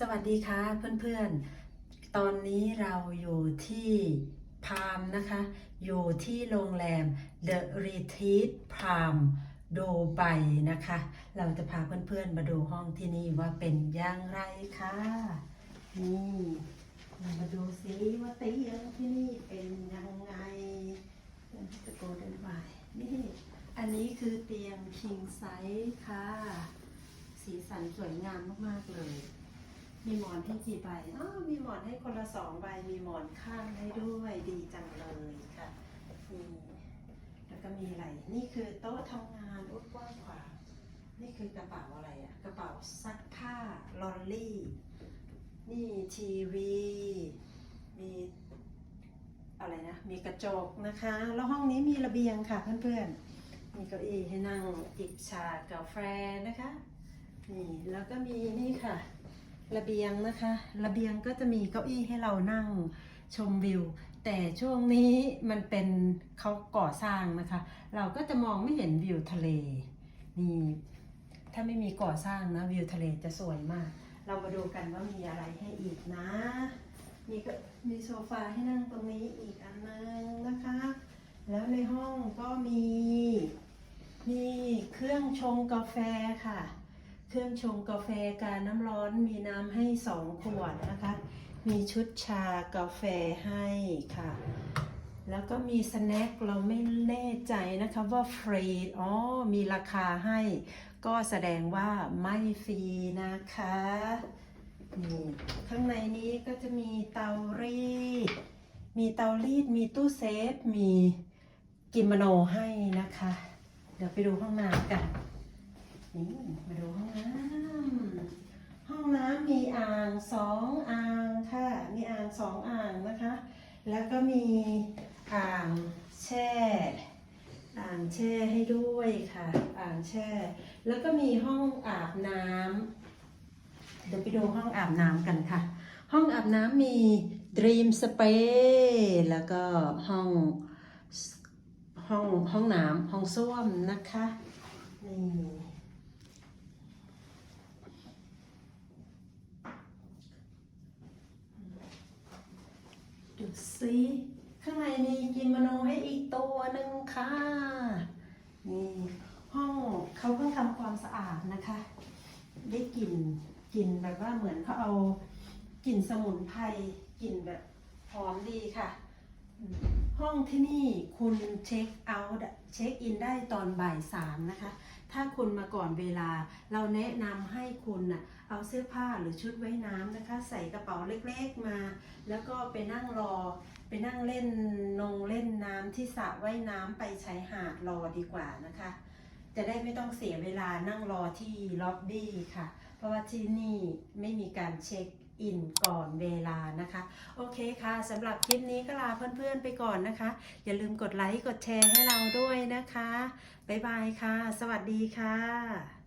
สวัสดีค่ะเพื่อนๆ ตอนนี้เราอยู่ที่พามนะคะ อยู่ที่โรงแรม The Retreat Palm โดไบนะคะ เราจะพาเพื่อนๆมาดูห้องที่นี่ว่าเป็นอย่างไรค่ะนี่เรามาดูซิว่าเตียงที่นี่เป็นยังไงเป็นตะโกนไปนี่อันนี้คือเตียง king size ค่ะ สีสันสวยงามมากๆเลย มีหมอนให้กี่ใบอ๋อมีหมอนให้คนละสองใบ มีหมอนข้างให้ด้วยดีจังเลยค่ะนี่แล้วก็มีอะไรนี่คือโต๊ะทำงานอุดกว้างขวางนี่คือกระเป๋าอะไรอะกระเป๋าซักผ้าลอลลี่ นี่ทีวี มีอะไรนะ มีกระจกนะคะ แล้วห้องนี้มีระเบียงค่ะเพื่อนๆ มีเก้าอี้ให้นั่งจิบชากาแฟนะคะ นี่แล้วก็มีนี่ค่ะ ระเบียงนะคะ ระเบียงก็จะมีเก้าอี้ให้เรานั่งชมวิว แต่ช่วงนี้มันเป็นเขาก่อสร้างนะคะ เราก็จะมองไม่เห็นวิวทะเลนี่ถ้าไม่มีก่อสร้างนะวิวทะเลจะสวยมาก เรามาดูกันว่ามีอะไรให้อีกนะ มีก็มีโซฟาให้นั่งตรงนี้อีกอันนึงนะคะ แล้วในห้องก็มี มีเครื่องชงกาแฟค่ะ เครื่องชงกาแฟกาน้ำร้อนมีน้ำให้สองขวดนะคะ มีชุดชากาแฟให้ค่ะ แล้วก็มีสแน็คเราไม่แน่ใจนะคะว่าฟรีอ๋อมีราคาให้ ก็แสดงว่าไม่ฟรีนะคะนี่ข้างในนี้ก็จะมีเตารีด มีเตารีด มีตู้เซฟ มีกิโมโนให้นะคะ เดี๋ยวไปดูห้องน้ำกัน นี่มาดูห้องน้ำห้องน้ำมีอ่างสองอ่างค่ะมีอ่างสองอ่างนะคะ แล้วก็มีอ่างแช่ อ่างแช่ให้ด้วยค่ะ อ่างแช่ แล้วก็มีห้องอาบน้ำเดี๋ยวไปดูห้องอาบน้ำกันค่ะ ห้องอาบน้ำมี Dream Space แล้วก็ห้องห้องห้องน้ำห้องส้วมนะคะนี่ สิข้างในมีกิโมโนให้อีกตัวหนึ่งค่ะ นี่ห้องเขาเพิ่งทำความสะอาดนะคะ ได้กลิ่นกลิ่นแบบว่าเหมือนเขาเอากลิ่นสมุนไพรกลิ่นแบบหอมดีค่ะ ห้องที่นี่คุณเช็คเอาท์เช็คอินได้ตอนบ่ายสามนะคะ ถ้าคุณมาก่อนเวลาเราแนะนำให้คุณน่ะเอาเสื้อผ้าหรือชุดว่ายน้ำนะคะ ใส่กระเป๋าเล็กๆมา แล้วก็ไปนั่งรอ ไปนั่งเล่นนงเล่นน้ำที่สระว่ายน้ำไปชายหาดรอดีกว่านะคะ จะได้ไม่ต้องเสียเวลานั่งรอที่ล็อบบี้ค่ะ เพราะว่าที่นี่ไม่มีการเช็คอินก่อนเวลานะคะ โอเคค่ะสำหรับคลิปนี้ก็ลาเพื่อนๆไปก่อนนะคะ อย่าลืมกดไลค์กดแชร์ให้เราด้วยนะคะ บ๊ายบายค่ะ สวัสดีค่ะ